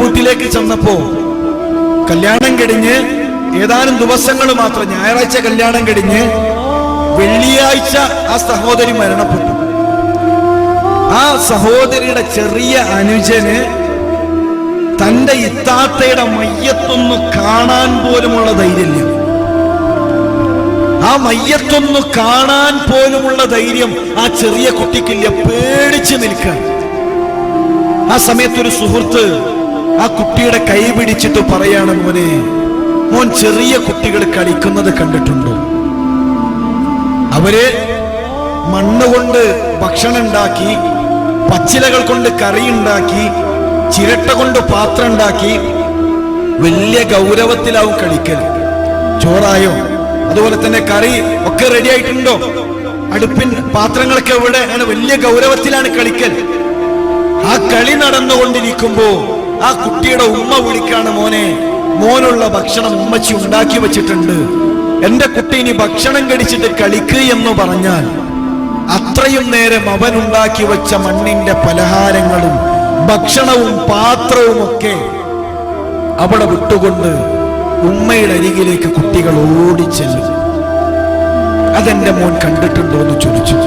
വീട്ടിലേക്ക് ചെന്നപ്പോ കല്യാണം കഴിഞ്ഞ് ഏതാനും ദിവസങ്ങൾ മാത്രം ഞായറാഴ്ച കല്യാണം കഴിഞ്ഞ് വെള്ളിയാഴ്ച ആ സഹോദരി മരണപ്പെട്ടു. ആ സഹോദരിയുടെ ചെറിയ അനുജന് തന്റെ ഇത്താത്തയുടെ മയ്യത്തൊന്ന് കാണാൻ പോലുമുള്ള ധൈര്യം ആ മയ്യത്തൊന്ന് കാണാൻ പോലുമുള്ള ധൈര്യം ആ ചെറിയ കുട്ടിക്കില്ല പേടിച്ചു നിൽക്കാൻ ആ സമയത്ത് ഒരു സുഹൃത്ത് ആ കുട്ടിയുടെ കൈ പിടിച്ചിട്ട് പറയാണ് മോനെ മോൻ ചെറിയ കുട്ടികൾ കളിക്കുന്നത് കണ്ടിട്ടുണ്ടോ? അവരെ മണ്ണ് കൊണ്ട് ഭക്ഷണം ഉണ്ടാക്കി പച്ചിലകൾ കൊണ്ട് കറി ഉണ്ടാക്കി ചിരട്ട കൊണ്ട് പാത്രം ഉണ്ടാക്കി വലിയ ഗൗരവത്തിലാവും കളിക്കൽ. ചോറായോ? അതുപോലെ തന്നെ കറി ഒക്കെ റെഡി ആയിട്ടുണ്ടോ? അടുപ്പിൻ പാത്രങ്ങളൊക്കെ എവിടെ? അങ്ങനെ വലിയ ഗൗരവത്തിലാണ് കളിക്കൽ. ആ കളി നടന്നുകൊണ്ടിരിക്കുമ്പോ ആ കുട്ടിയുടെ ഉമ്മ വിളിക്കാണ് മോനെ മോനുള്ള ഭക്ഷണം ഉമ്മച്ചി ഉണ്ടാക്കി വെച്ചിട്ടുണ്ട്. എന്റെ കുട്ടി ഇനി ഭക്ഷണം കടിച്ചിട്ട് കളിക്ക് എന്ന് പറഞ്ഞാൽ അത്രയും നേരം അവൻ ഉണ്ടാക്കി വെച്ച മണ്ണിന്റെ പലഹാരങ്ങളും ഭക്ഷണവും പാത്രവും ഒക്കെ അവിടെ വിട്ടുകൊണ്ട് ഉമ്മയുടെ അരികിലേക്ക് കുട്ടികൾ ഓടിച്ചെല്ലും. അതെന്റെ മോൻ കണ്ടിട്ടുണ്ടോ എന്ന് ചോദിച്ചു.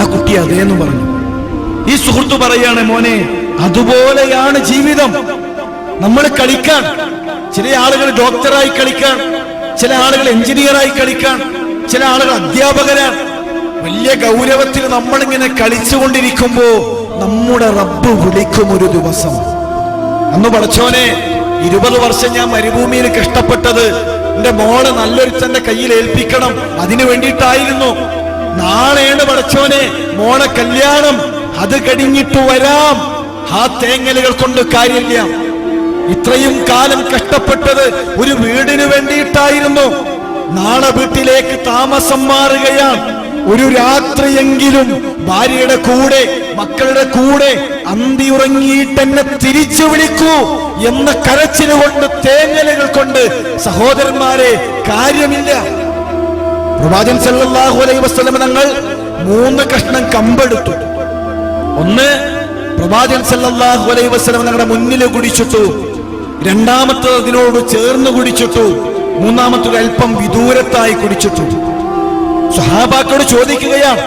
ആ കുട്ടി അതേന്ന് പറഞ്ഞു. ഈ സുഹൃത്തു പറയാണ് മോനെ അതുപോലെയാണ് ജീവിതം. നമ്മൾ കളിക്കാൻ ചില ആളുകൾ ഡോക്ടറായി കളിക്കാൻ ചില ആളുകൾ എഞ്ചിനീയറായി കളിക്കാൻ ചില ആളുകൾ അധ്യാപകരാണ്. വലിയ ഗൗരവത്തിൽ നമ്മളിങ്ങനെ കളിച്ചുകൊണ്ടിരിക്കുമ്പോ നമ്മുടെ റബ്ബ് വിളിക്കും ഒരു ദിവസം. അന്ന് പഠിച്ചോനെ ഇരുപത് വർഷം ഞാൻ മരുഭൂമിയിൽ കഷ്ടപ്പെട്ടത്. എന്റെ മോളെ നല്ലൊരുത്തന്റെ കയ്യിൽ ഏൽപ്പിക്കണം. അതിനു വേണ്ടിയിട്ടായിരുന്നു. നാളെയാണ് പഠിച്ചോനെ മോളെ കല്യാണം. അത് കഴിഞ്ഞിട്ട് വരാം. ആ തേങ്ങലുകൾ കൊണ്ട് കാര്യമില്ല ഇത്രയും കാലം കഷ്ടപ്പെട്ടത് ഒരു വീടിന് വേണ്ടിയിട്ടായിരുന്നു. നാളെ വീട്ടിലേക്ക് താമസം മാറുകയാണ്. ഒരു രാത്രിയെങ്കിലും ഭാര്യയുടെ കൂടെ മക്കളുടെ കൂടെ അന്തി ഉറങ്ങിയിട്ട് എന്നെ തിരിച്ചു വിളിക്കൂ എന്ന കരച്ചിലുകൊണ്ട് തേങ്ങലുകൾ കൊണ്ട് സഹോദരന്മാരെ കാര്യമില്ല. പ്രവാചൻ സല്ലല്ലാഹു അലൈഹി വസല്ലം തങ്ങൾ മൂന്ന് കഷ്ണം കമ്പെടുത്തു. ഒന്ന് പ്രവാചകൻ സല്ലല്ലാഹു അലൈഹി വസല്ലം തങ്ങളുടെ മുന്നിൽ കുടിച്ചിട്ടു. രണ്ടാമത്തത് അതിനോട് ചേർന്ന് കുടിച്ചിട്ടു. മൂന്നാമത്തത് അല്പം വിദൂരത്തായി കുടിച്ചിട്ടു. സഹാബാക്കളോട് ചോദിക്കുകയാണ്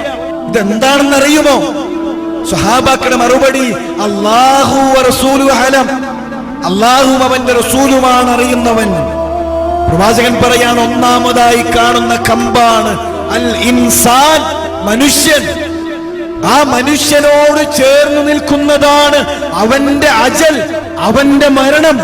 ഇതെന്താണെന്ന് അറിയുമോ സഹാബാക്കളുടെ മറുപടി അള്ളാഹു അഹലം അള്ളാഹു അവന്റെ റസൂലുമാണ് അറിയുന്നവൻ. പ്രവാചകൻ പറയാൻ ഒന്നാമതായി കാണുന്ന കമ്പാണ് അൽ ഇൻസാൻ മനുഷ്യൻ. ആ മനുഷ്യനോട് ചേർന്ന് നിൽക്കുന്നതാണ് അവന്റെ അജൽ അവന്റെ മരണം.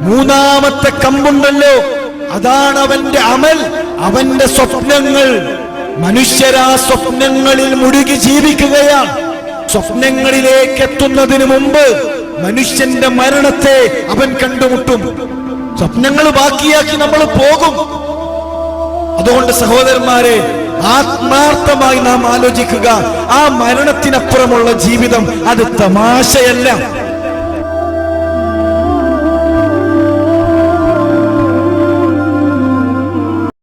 മൂന്നാമത്തെ കമ്പുണ്ടല്ലോ. അതാണ് അവന്റെ അമൽ അവന്റെ സ്വപ്നങ്ങൾ. മനുഷ്യരാ സ്വപ്നങ്ങളിൽ മുഴുകി ജീവിക്കുകയാണ്. സ്വപ്നങ്ങളിലേക്ക് എത്തുന്നതിന് മുമ്പ് മനുഷ്യന്റെ മരണത്തെ അവൻ കണ്ടുമുട്ടും. സ്വപ്നങ്ങൾ ബാക്കിയാക്കി നമ്മൾ പോകും. അതുകൊണ്ട് സഹോദരന്മാരെ ആത്മാർത്ഥമായി നാം ആലോചിക്കുക. ആ മരണത്തിനപ്പുറമുള്ള ജീവിതം അത് തമാശയല്ല.